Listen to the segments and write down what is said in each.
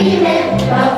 Amen.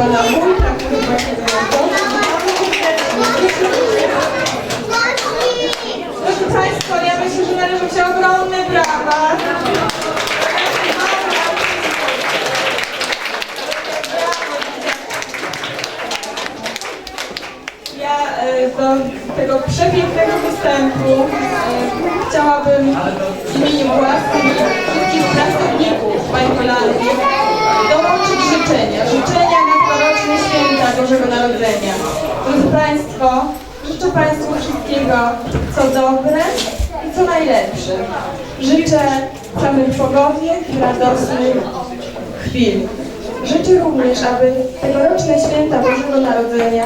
do Proszę Państwa, ja myślę, że należą się ogromne brawa. Ja e, do tego przepięknego występu e, chciałabym w imieniu własnym wszystkich pracowników Pani Kolanki dołączyć życzenia. Życzenia na tegoroczne święta Bożego Narodzenia. Drodzy Państwo, życzę Państwu wszystkiego, co dobre i co najlepsze. Życzę samych pogodnych, radosnych chwil. Życzę również, aby tegoroczne święta Bożego Narodzenia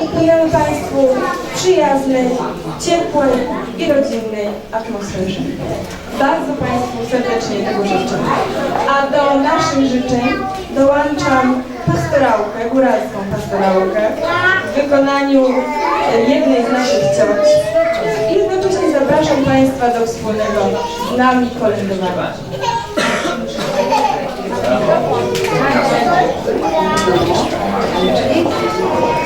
upłynęły Państwu w przyjaznej, ciepłej i rodzinnej atmosferze. Bardzo Państwu serdecznie tego życzę. A do naszych życzeń dołączam pastorałkę, góralską pastorałkę w wykonaniu e, jednej z naszych cioć. I jednocześnie zapraszam Państwa do wspólnego z nami kolędowania. Rękawiczka,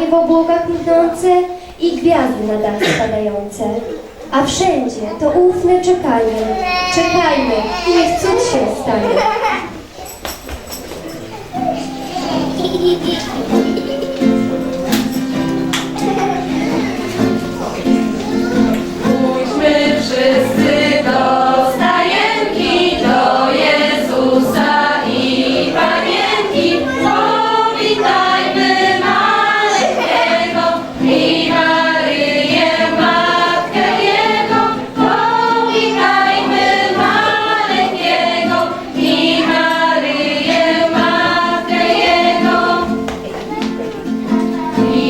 I sanie w obłokach mknące, i gwiazdy na dach spadające. A wszędzie to ufne czekanie. Czekajmy, niech cud się stanie.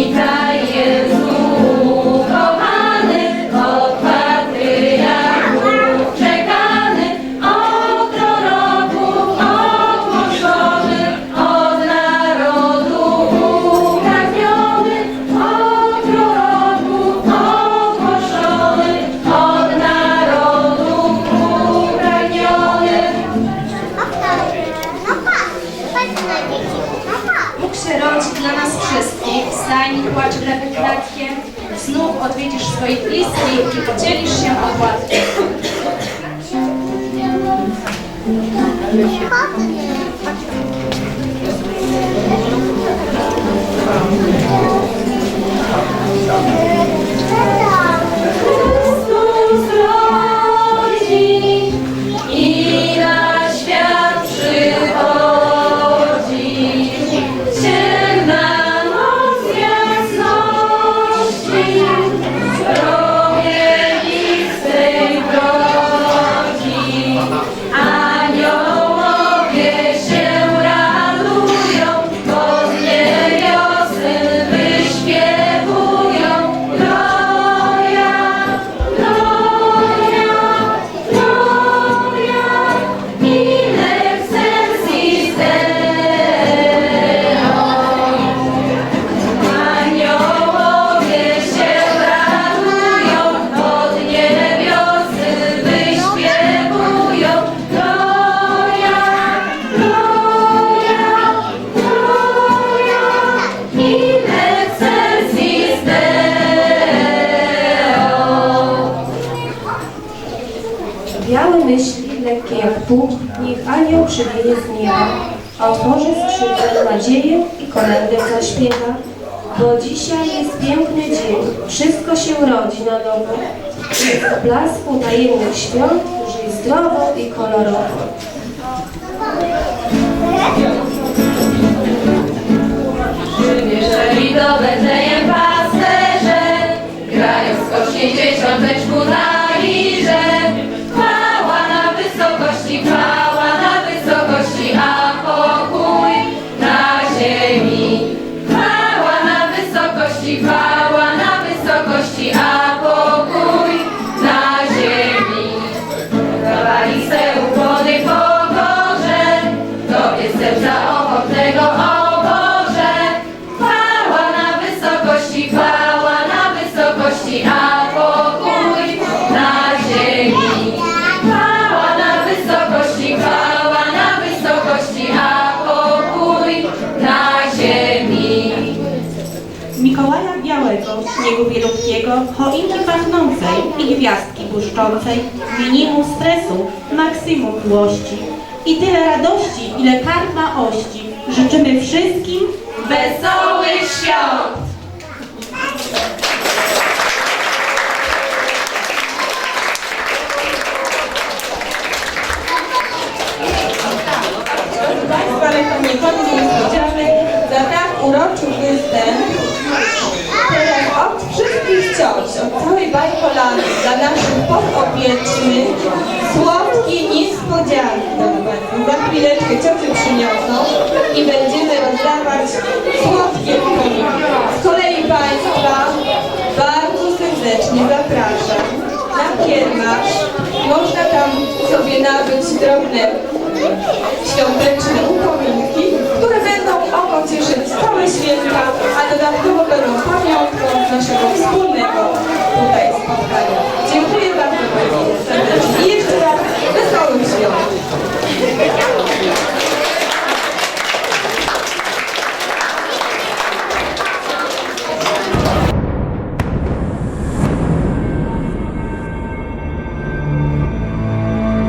いた skrzydła nadzieję i kolędę zaśpiewa. Bo dzisiaj jest piękny dzień, wszystko się rodzi na nowo. Jest blasku tajemnych świąt, żyj zdrowo i kolorowo. Jeżeli do Betlejem pasterze Grają skocznie dzieciąteczku na choinki pachnącej i gwiazdki błyszczącej, minimum stresu, maksimum miłości. I tyle radości, ile kart ma ości. Życzymy wszystkim Wesołych świąt! Od całej dla naszych podopiecznych, słodkie niespodzianki. Za chwileczkę cioty przyniosą i będziemy rozdawać słodkie upominki. Z kolei Państwa bardzo serdecznie zapraszam na kiermasz. Można tam sobie nabyć drobne świąteczne upominki, oko cieszyć całe święta, a dodatkowo będą pamiątką naszego wspólnego tutaj spotkania. Dziękuję bardzo Państwu serdecznie i jeszcze raz wesołych świąt.